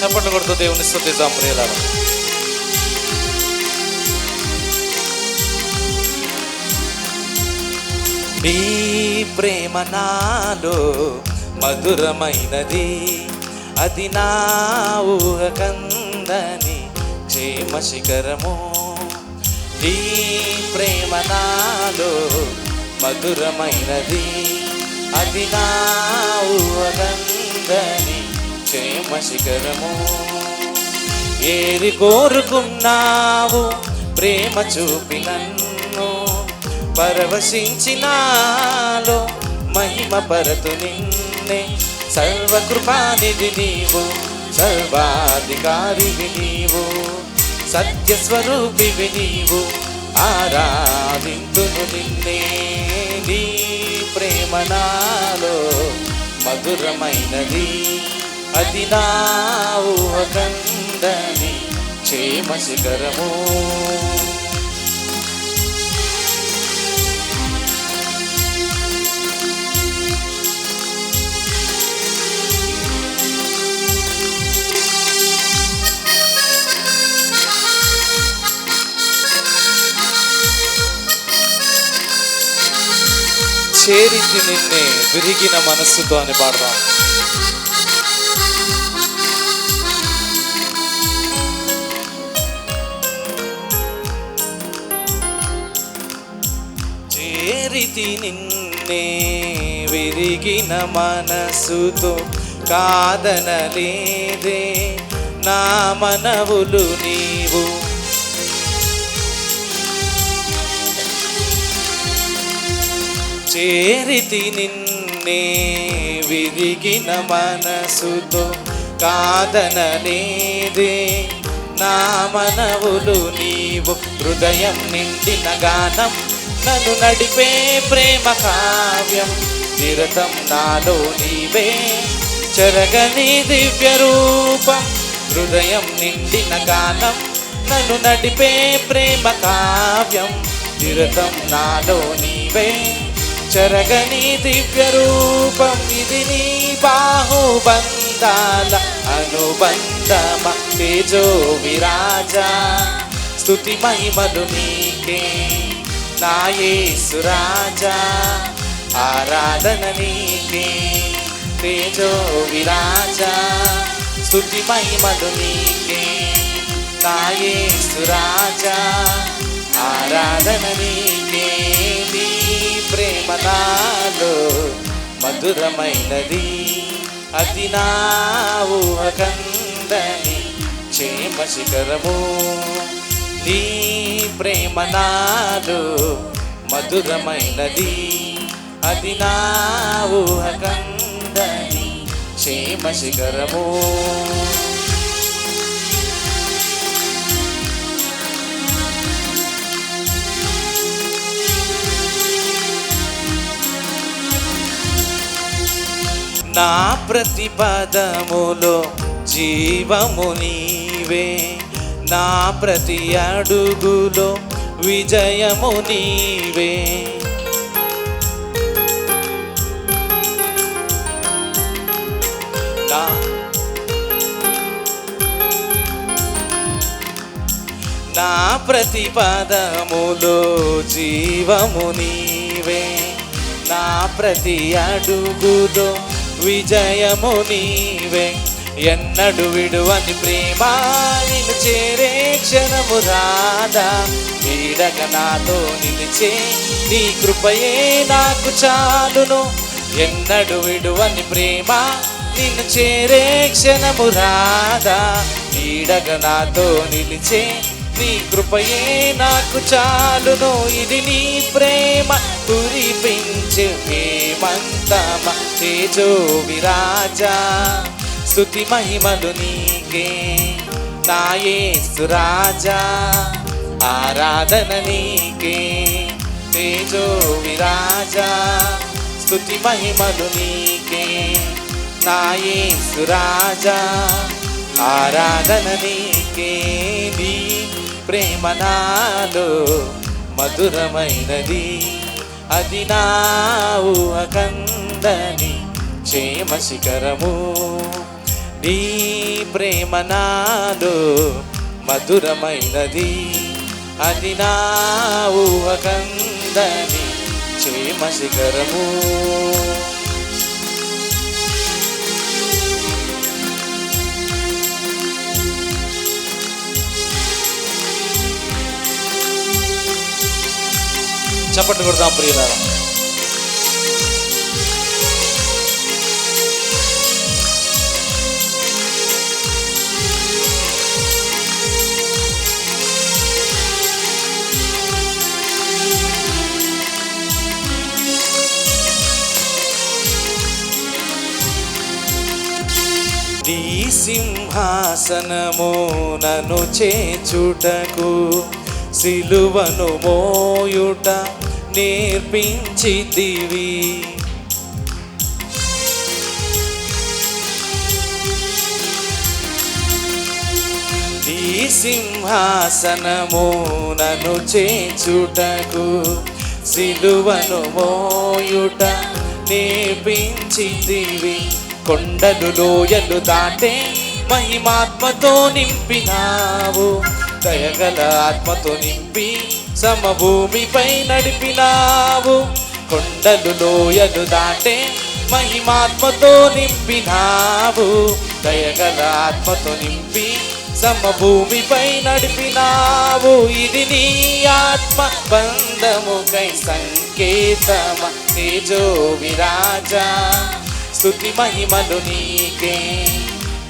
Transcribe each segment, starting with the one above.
చప్పట్లు కొడుతూ దేవుని స్థుతిద్దాం ప్రియులారా. మీ ప్రేమ నాలో మధురమైనది అది నా ఊహ కందని క్షేమ శిఖరము. నీ ప్రేమ నాలో మధురమైనది అది నా ఊహ కందని క్షేమ శిఖరము ఏరి కోరుకున్నావు ప్రేమ చూపి నన్ను. పరవశించినాలో మహిమ పరతు నిన్నే. సర్వకృపానిధి నీవు సర్వాధికారివి నీవు. సత్యస్వరూపివి నీవు ఆరాధింతును నిన్నే. నీ ప్రేమ నాలో మధురమైనది. అది నా ఊహకందని క్షేమ శిఖరము చేరితి నిన్నే విరిగిన మనస్సుతో అని పాడదాం. చేరితి నిన్నే విరిగిన మనసుతో కాదనలేదే నా మనవులు నీవు. చేరితి నిన్నే విరిగిన మనసుతో కాదనలేదే నా మనవులు నీవు. హృదయం నిండిన గానం నన్ను నడిపే ప్రేమ కావ్యం. నిరతం నాలో నీవే. చెరగని దివ్య రూపం హృదయం నిండిన గానం. నన్ను నడిపే ప్రేమ కావ్యం. నిరతం నాలో నీవే. చెరగని దివ్య రూపం ఇది నీ బాహుబంధాల అనుబంధమ తేజో విరాజా స్తుతి మహిమలు నీకే. నాయేసురాజా ఆరాధన నీకే తేజో విరాజా స్తుతి మహిమలు నీకే. నాయేసు ఆరాధన నీకే. నీ ప్రేమ నాలో మధురమైనది అది నా ఊహకందని క్షేమ శిఖరము. నీ ప్రేమ నాలో మధురమైనది. అది నా ఊహకందని క్షేమ శిఖరము. నా ప్రతిపదములో జీవము నీవే. నా ప్రతి అడుగులో విజయము నీవే. నా ప్రతి పదములో జీవము నీవే. నా ప్రతి అడుగులో విజయము నీవే. ఎన్నడు విడువని ప్రేమ నిన్ను చేరే క్షణము రాదా. వీడక నాతో నిలిచే నీ కృపయే నాకు చాలును. ఎన్నడు విడువని ప్రేమ నిన్ను చేరే క్షణము రాదా. వీడక నాతో నిలిచే నీ కృపయే నాకు చాలును. ఇది నీ ప్రేమ కురిపించే హేమంతమ తేజో విరాజా. స్థుతి మహిమలు నీకే. నాయేసు రాజా ఆరాధన నీకే. తేజో విరాజా స్థుతి మహిమలు నీకే. నాయేసు రాజా ఆరాధన నీకే. నీ ప్రేమ నాలో మధురమైనది. అది నా ఊహకందని క్షేమ శిఖరము. నీ ప్రేమ నాలో మధురమైనది అది నా ఊహకందని క్షేమ శిఖరము. చప్పట్లు కొడదాం ప్రియులారా. శాసనము నన్ను చేచుటకు సిలువను మోయుట నేర్పించితివి. ఈ సింహాసనము నన్ను చేచుటకు సిలువను మోయుట నేర్పించితివి. కొండలు లోయలు దాటే మహిమాత్మతో నింపినావు. దయగల ఆత్మతో నింపి సమభూమిపై నడిపినావు. కొండలు లోయలు దాటే మహిమాత్మతో నింపినావు. దయగల ఆత్మతో నింపి సమభూమిపై నడిపినావు. ఇది నీ ఆత్మ బంధముకై సంకేతమ? తేజో విరాజా స్థుతి మహిమలు నీకే.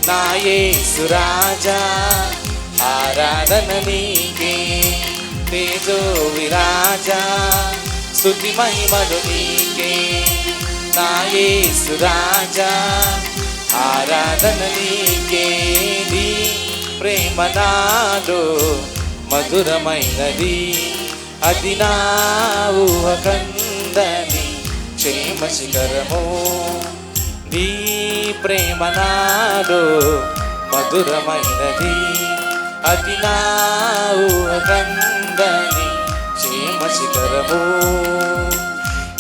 నాయేసు ఆరాధన నీకే తేజో విరాజా స్తుతి మహిమలు నీకే. నాయేసు ఆరాధన నీకే. నీ ప్రేమ నాలో మధురమైనది అది నా ఊహకందని క్షేమ శిఖరము. నీ ప్రేమ నాలో మధురమైనది. అది నా క్షేమ శిఖరము.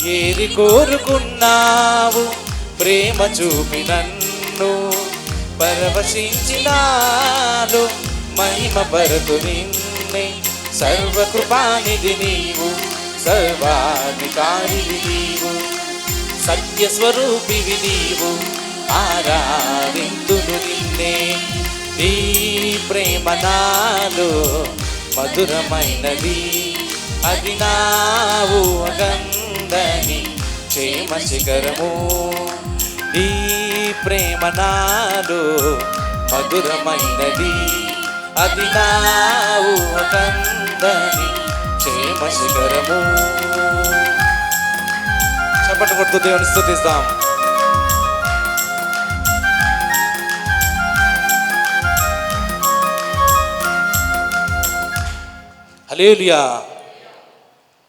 ఏది కోరుకున్నావు? ప్రేమ చూపి నన్ను. పరవశించినాను మహిమ భరతు నిన్నే. సర్వకృపానిది నీవు సర్వాధికారిది నీవు. సత్య స్వరూపివి నీవు. ఆరాధింతును నిన్నే. నీ ప్రేమ నాలో మధురమైనది. అది నావు గందని క్షేమ శిఖరము. నీ ప్రేమ నాలో మధురమైనది. అది నావు గందని క్షేమ శిఖరము. చప్పట్లు కొడుతూ దేవుని స్థుతిస్తాం. హల్లెలూయా.